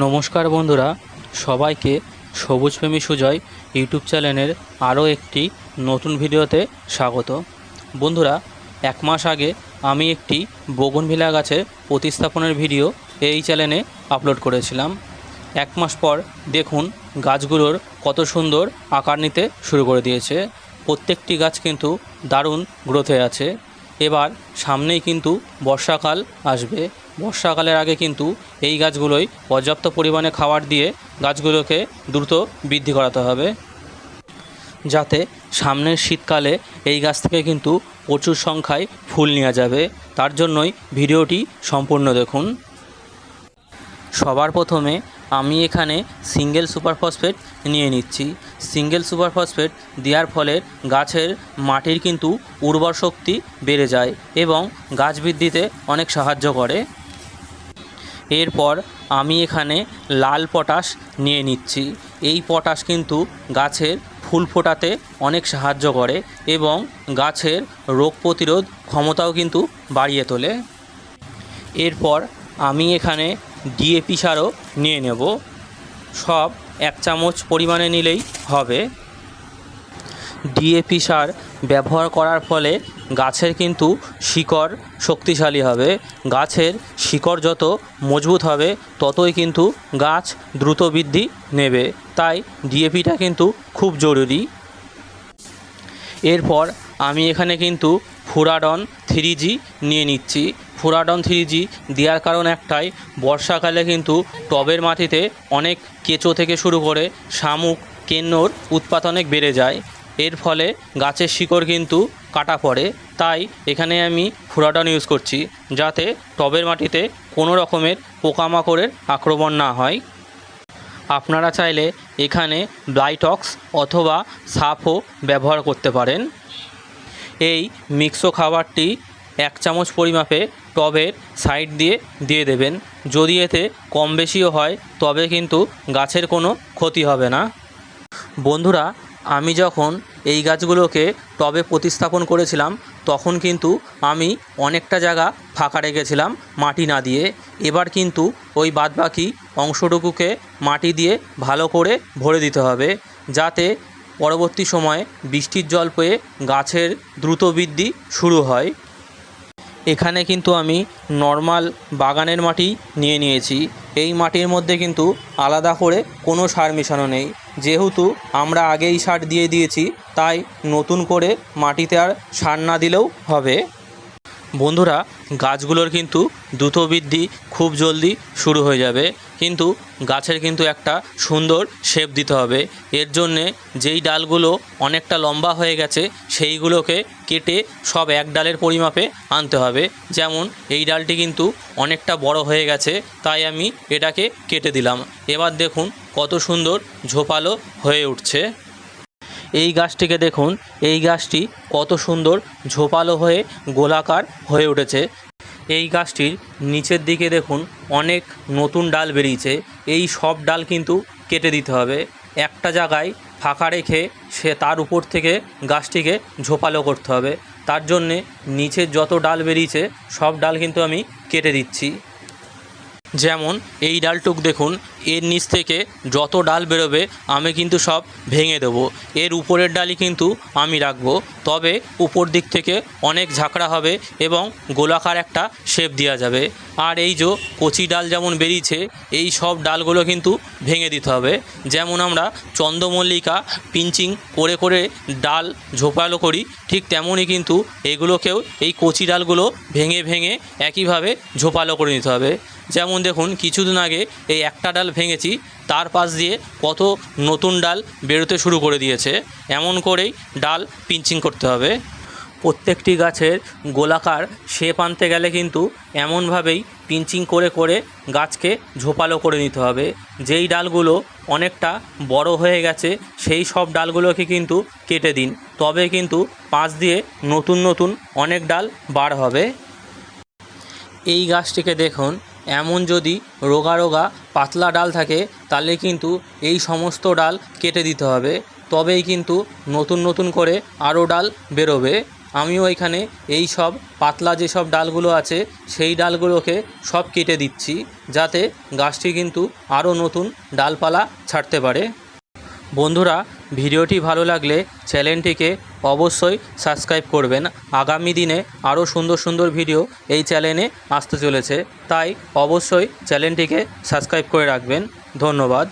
নমস্কার বন্ধুরা, সবাইকে সবুজপ্রেমী সুজয় ইউটিউব চ্যানেলের আরও একটি নতুন ভিডিওতে স্বাগত। বন্ধুরা, এক মাস আগে আমি একটি বগনভিলা গাছের প্রতিস্থাপনের ভিডিও এই চ্যানেলে আপলোড করেছিলাম। এক মাস পর দেখুন, গাছগুলোর কত সুন্দর আকার নিতে শুরু করে দিয়েছে। প্রত্যেকটি গাছ কিন্তু দারুণ গ্রোথে আছে। এবার সামনেই কিন্তু বর্ষাকাল আসবে। বর্ষাকালের আগে কিন্তু এই গাছগুলোই পর্যাপ্ত পরিমাণে খাবার দিয়ে গাছগুলোকে দ্রুত বৃদ্ধি করাতে হবে। যাতে সামনের শীতকালে এই গাছ থেকে কিন্তু প্রচুর সংখ্যায় ফুল নেওয়া যাবে। তার জন্যই ভিডিওটি সম্পূর্ণ দেখুন। সবার প্রথমে আমি এখানে সিঙ্গেল সুপার ফসফেট নিয়ে নিচ্ছি। সিঙ্গেল সুপার ফসফেট দেওয়ার ফলে গাছের মাটির কিন্তু উর্বর শক্তি বেড়ে যায় এবং গাছ বৃদ্ধিতে অনেক সাহায্য করে। এরপর আমি এখানে লাল পটাশ নিয়ে নিচ্ছি। এই পটাশ কিন্তু গাছের ফুল ফোটাতে অনেক সাহায্য করে এবং গাছের রোগ প্রতিরোধ ক্ষমতাও কিন্তু বাড়িয়ে তোলে। এরপর আমি এখানে ডিএপি সারও নিয়ে নেব। সব এক চামচ পরিমাণে নিলেই হবে। ডিএপি সার ব্যবহার করার ফলে গাছের কিন্তু শিকড় শক্তিশালী হবে। গাছের শিকড় যত মজবুত হবে, ততই কিন্তু গাছ দ্রুত বৃদ্ধি নেবে। তাই ডিএপিটা কিন্তু খুব জরুরি। এরপর আমি এখানে কিন্তু ফুরাডন থ্রি জি নিয়ে নিচ্ছি। ফুরাডন থ্রি জি দেওয়ার কারণ একটাই, বর্ষাকালে কিন্তু টবের মাটিতে অনেক কেঁচো থেকে শুরু করে শামুক, কেন্নর উৎপাত অনেক বেড়ে যায়। এর ফলে গাছের শিকড় কিন্তু কাটা পড়ে। তাই এখানে আমি ফুরাডন ইউজ করছি, যাতে টবের মাটিতে কোনো রকমের পোকামাকড়ের আক্রমণ না হয়। আপনারা চাইলে এখানে ব্লাইটক্স অথবা সাফও ব্যবহার করতে পারেন। এই মিক্সো খাবারটি এক চামচ পরিমাপে টবের সাইড দিয়ে দিয়ে দেবেন। যদি এতে কম বেশিও হয়, তবে কিন্তু গাছের কোনো ক্ষতি হবে না। বন্ধুরা আমি যখন এই গাছগুলোকে টবে প্রতিস্থাপন করেছিলাম, তখন কিন্তু আমি অনেকটা জায়গা ফাঁকা রেখেছিলাম মাটি না দিয়ে। এবার কিন্তু ওই বাদবাকি অংশটুকুকে মাটি দিয়ে ভালো করে ভরে দিতে হবে, যাতে পরবর্তী সময়ে বৃষ্টির জল পেয়ে গাছের দ্রুত বৃদ্ধি শুরু হয়। এখানে কিন্তু আমি নর্মাল বাগানের মাটি নিয়ে নিয়েছি। এই মাটির মধ্যে কিন্তু আলাদা করে কোনো সার মেশানো নেই। যেহেতু আমরা আগেই সার দিয়ে দিয়েছি, তাই নতুন করে মাটিতে আর সার না দিলেও হবে। বন্ধুরা, গাছগুলোর কিন্তু দ্রুত বৃদ্ধি খুব জলদি শুরু হয়ে যাবে। কিন্তু গাছের কিন্তু একটা সুন্দর শেপ দিতে হবে। এর জন্যে যেই ডালগুলো অনেকটা লম্বা হয়ে গেছে, সেইগুলোকে কেটে সব এক ডালের পরিমাপে আনতে হবে। যেমন এই ডালটি কিন্তু অনেকটা বড় হয়ে গেছে, তাই আমি এটাকে কেটে দিলাম। এবার দেখুন কত সুন্দর ঝোপালো হয়ে উঠছে। এই গাছটিকে দেখুন, এই গাছটি কত সুন্দর ঝোপালো হয়ে গোলাকার হয়ে উঠেছে। এই গাছটির নিচের দিকে দেখুন অনেক নতুন ডাল বেরিয়েছে। এই সব ডাল কিন্তু কেটে দিতে হবে। একটা জায়গায় ফাঁকা রেখে সে তার উপর থেকে গাছটিকে ঝোপালো করতে হবে। তার জন্যে নিচের যত ডাল বেরিয়েছে, সব ডাল কিন্তু আমি কেটে দিচ্ছি। যেমন এই ডালটুক দেখুন, এর নিচ থেকে যত ডাল বেরোবে, আমি কিন্তু সব ভেঙে দেবো। এর উপরের ডালই কিন্তু আমি রাখব। তবে উপর দিক থেকে অনেক ঝাঁকড়া হবে এবং গোলাকার একটা শেপ দেওয়া যাবে। আর এই যে কচি ডাল যেমন বেরিয়েছে, এই সব ডালগুলো কিন্তু ভেঙে দিতে হবে। যেমন আমরা চন্দ্রমল্লিকা পিঞ্চিং করে করে ডাল ঝোপালো করি, ঠিক তেমনই কিন্তু এগুলোকেও এই কচি ডালগুলো ভেঙে ভেঙে একইভাবে ঝোপালো করে নিতে হবে। যেমন দেখুন, কিছুদিন আগে এই একটা ডাল ভেঙেছি, তার পাশ দিয়ে কত নতুন ডাল বেরোতে শুরু করে দিয়েছে। এমন করেই ডাল পিঞ্চিং করতে হবে। প্রত্যেকটি গাছের গোলাকার শেপ আনতে গেলে কিন্তু এমনভাবেই পিঞ্চিং করে করে গাছকে ঝোপালো করে নিতে হবে। যেই ডালগুলো অনেকটা বড় হয়ে গেছে, সেই সব ডালগুলোকে কিন্তু কেটে দিন। তবে কিন্তু পাশ দিয়ে নতুন নতুন অনেক ডাল বার হবে। এই গাছটিকে দেখুন এমন যদি রোগা রোগা পাতলা ডাল থাকে, তাহলে কিন্তু এই সমস্ত ডাল কেটে দিতে হবে। তবেই কিন্তু নতুন নতুন করে আরও ডাল বেরোবে। আমিও এখানে এই সব পাতলা যেসব ডালগুলো আছে, সেই ডালগুলোকে সব কেটে দিচ্ছি, যাতে গাছটি কিন্তু আরও নতুন ডালপালা ছাড়তে পারে। বন্ধুরা, ভিডিওটি ভালো লাগলে চ্যানেলটিকে অবশ্যই সাবস্ক্রাইব করবেন। আগামী দিনে আরও সুন্দর সুন্দর ভিডিও এই চ্যানেলে আসতে চলেছে। তাই অবশ্যই চ্যানেলটিকে সাবস্ক্রাইব করে রাখবেন। ধন্যবাদ।